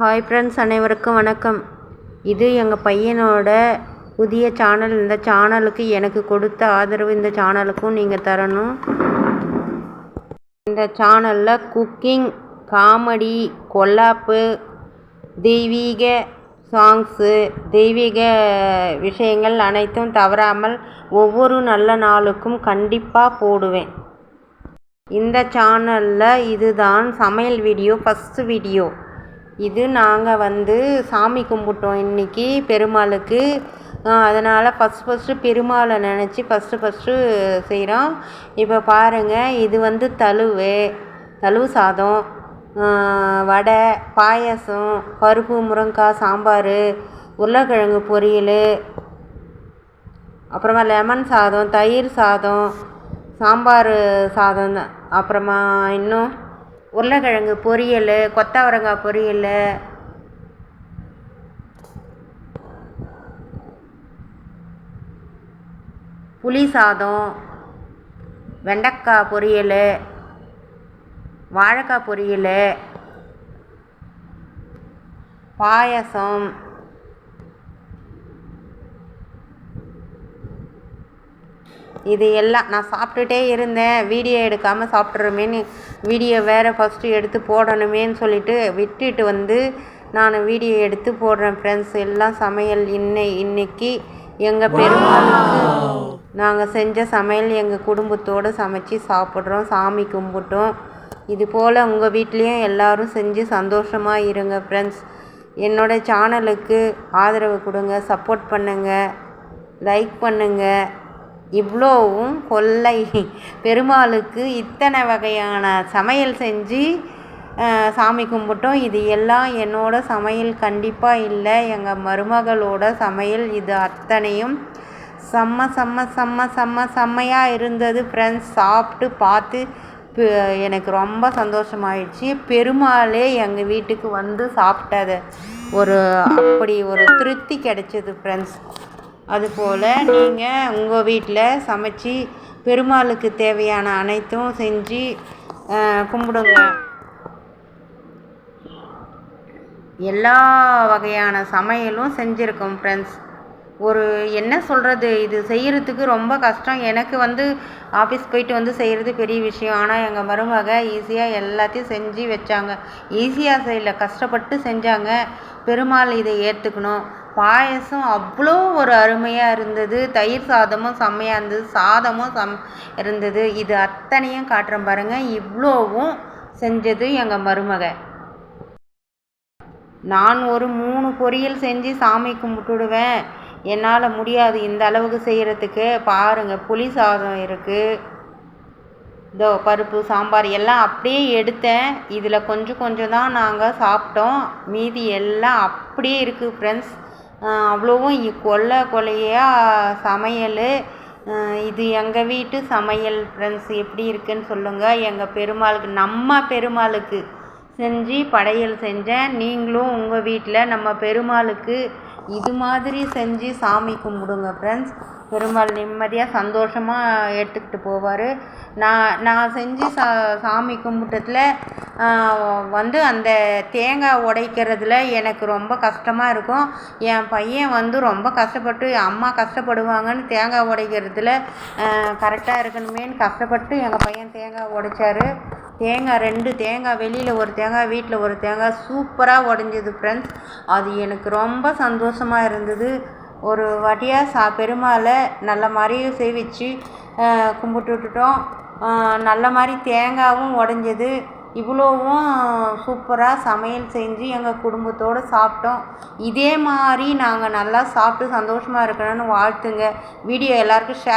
Hi friends அனைவருக்கும் வணக்கம். இது எங்கள் பையனோட புதிய சேனல் இந்த சேனலுக்கு எனக்கு கொடுத்த ஆதரவு இந்த சேனலுக்கும் நீங்கள் தரணும். இந்த சேனலில் குக்கிங் காமெடி கொல்லாப்பு தெய்வீக சாங்ஸு தெய்வீக விஷயங்கள் அனைத்தும் தவறாமல் ஒவ்வொரு நல்ல நாளுக்கும் கண்டிப்பாக போடுவேன். இந்த சேனலில் இதுதான் சமையல் வீடியோ ஃபஸ்ட்டு வீடியோ இது நாங்கள் வந்து சாமி கும்பிட்டோம் இன்றைக்கி பெருமாளுக்கு. அதனால் ஃபஸ்ட் ஃபஸ்ட்டு பெருமாளை நினச்சி ஃபஸ்ட்டு ஃபஸ்ட்டு செய்கிறோம் இப்போ பாருங்கள் இது வந்து தழுவு தழுவு சாதம். வடை பாயசம் பருப்பு முருங்காய் சாம்பார் உருளைக்கிழங்கு பொரியல் அப்புறமா லெமன் சாதம் தயிர் சாதம் சாம்பார் சாதம் அப்புறமா இன்னும் உருளைக்கிழங்கு பொரியல் கொத்தவரங்காய் பொரியல். புளி சாதம் வெண்டைக்காய் பொரியல் வாழைக்காய் பொரியல் பாயசம். இது எல்லாம் நான் சாப்பிட்டுட்டே இருந்தேன். வீடியோ எடுக்காமல் சாப்பிட்றமேன்னு வீடியோ வேறு ஃபஸ்ட்டு எடுத்து போடணுமேன்னு சொல்லிட்டு விட்டுட்டு வந்து நான் வீடியோ எடுத்து போடுறேன் ஃப்ரெண்ட்ஸ் எல்லாம் சமையல் இன்னை இன்னைக்கு எங்கள் பெருமாளுக்கு நாங்கள் செஞ்ச சமையல் எங்கள் குடும்பத்தோடு சமைச்சு சாப்பிட்றோம் சாமி கும்பிட்டோம். இது போல் உங்கள் வீட்லேயும் எல்லோரும் செஞ்சு சந்தோஷமாக இருங்க ஃப்ரெண்ட்ஸ் என்னோடய சேனலுக்கு ஆதரவு கொடுங்க சப்போர்ட் பண்ணுங்கள் லைக் பண்ணுங்கள் இவ்வளோவும் கொல்லை. பெருமாளுக்கு இத்தனை வகையான சமையல் செஞ்சு சாமி கும்பிட்டோம். இது எல்லாம் என்னோட சமையல். கண்டிப்பாக இல்லை. எங்கள் மருமகளோட சமையல் இது அத்தனையும் செம்ம செம்ம செம்ம செம்ம செம்மையாக இருந்தது ஃப்ரெண்ட்ஸ் சாப்பிட்டு பார்த்து எனக்கு ரொம்ப சந்தோஷமாயிடுச்சு. பெருமாளே எங்கள் வீட்டுக்கு வந்து சாப்பிட்டது. ஒரு அப்படி ஒரு திருப்தி கிடைச்சிது ஃப்ரெண்ட்ஸ் அதுபோல் நீங்கள் உங்கள் வீட்டில் சமைச்சி பெருமாளுக்கு தேவையான அனைத்தும் செஞ்சு கும்பிடுங்க. எல்லா வகையான சமையலும் செஞ்சுருக்கோம் ஃப்ரெண்ட்ஸ் ஒரு என்ன சொல்கிறது இது செய்கிறதுக்கு ரொம்ப கஷ்டம். எனக்கு வந்து ஆஃபீஸ் போயிட்டு வந்து செய்கிறது பெரிய விஷயம். ஆனால் எங்கள் மருமக ஈஸியாக எல்லாத்தையும் செஞ்சு வச்சாங்க. ஈஸியாக செய்யல. கஷ்டப்பட்டு செஞ்சாங்க. பெருமாள் இதை ஏற்றுக்கணும் பாயசம் அவ்வளோ ஒரு அருமையாக இருந்தது. தயிர் சாதமும் செம்மையாக இருந்தது. சாதமும் சம் இருந்தது. இது அத்தனையும் காட்டுறேன் பாருங்கள் இவ்வளோவும் செஞ்சது எங்கள் மருமக. நான் ஒரு மூணு பொரியல் செஞ்சு சாமி கும்பிட்டுடுவேன். என்னால் முடியாது இந்த அளவுக்கு செய்கிறதுக்கு பாருங்கள் புளி சாதம் இருக்குது இதோ பருப்பு சாம்பார் எல்லாம் அப்படியே எடுத்தேன். இதில் கொஞ்சம் கொஞ்சம் தான் நாங்கள் சாப்பிட்டோம். மீதி எல்லாம் அப்படியே இருக்குது ஃப்ரெண்ட்ஸ் அவ்வளோவும் கொல்லை கொலையாக சமையல். இது எங்கள் வீட்டு சமையல் ஃப்ரெண்ட்ஸ் எப்படி இருக்குன்னு சொல்லுங்கள் எங்கள் பெருமாளுக்கு நம்ம பெருமாளுக்கு செஞ்சு படையல் செஞ்சேன். நீங்களும் உங்கள் வீட்டில் நம்ம பெருமாளுக்கு இது மாதிரி செஞ்சு சாமி கும்பிடுங்க ஃப்ரெண்ட்ஸ் பெருமாள் நிம்மதியாக சந்தோஷமாக எடுத்துக்கிட்டு போவார். நான் நான் செஞ்சு சா சாமி கும்பிட்டதில் வந்து அந்த தேங்காய் உடைக்கிறதுல எனக்கு ரொம்ப கஷ்டமாக இருக்கும். என் பையன் வந்து ரொம்ப கஷ்டப்பட்டு அம்மா கஷ்டப்படுவாங்கன்னு தேங்காய் உடைக்கிறதுல கரெக்டாக இருக்கணுமேன்னு கஷ்டப்பட்டு எங்கள் பையன் தேங்காய் உடைச்சாரு. தேங்காய் ரெண்டு தேங்காய் வெளியில் ஒரு தேங்காய் வீட்டில் ஒரு தேங்காய். சூப்பராக உடஞ்சிது ஃப்ரெண்ட்ஸ் அது எனக்கு ரொம்ப சந்தோஷமாக இருந்தது. ஒரு வாட்டியாக சா பெருமாளை நல்ல மாதிரியும் சேவிச்சு கும்பிட்டு விட்டுட்டோம். நல்ல மாதிரி தேங்காயும் உடஞ்சது. இவ்வளோவும் சூப்பராக சமையல் செஞ்சு எங்கள் குடும்பத்தோடு சாப்பிட்டோம். இதே மாதிரி நாங்கள் நல்லா சாப்பிட்டு சந்தோஷமாக இருக்கணும்னு வாழ்த்துங்க. வீடியோ எல்லாருக்கும் ஷேர்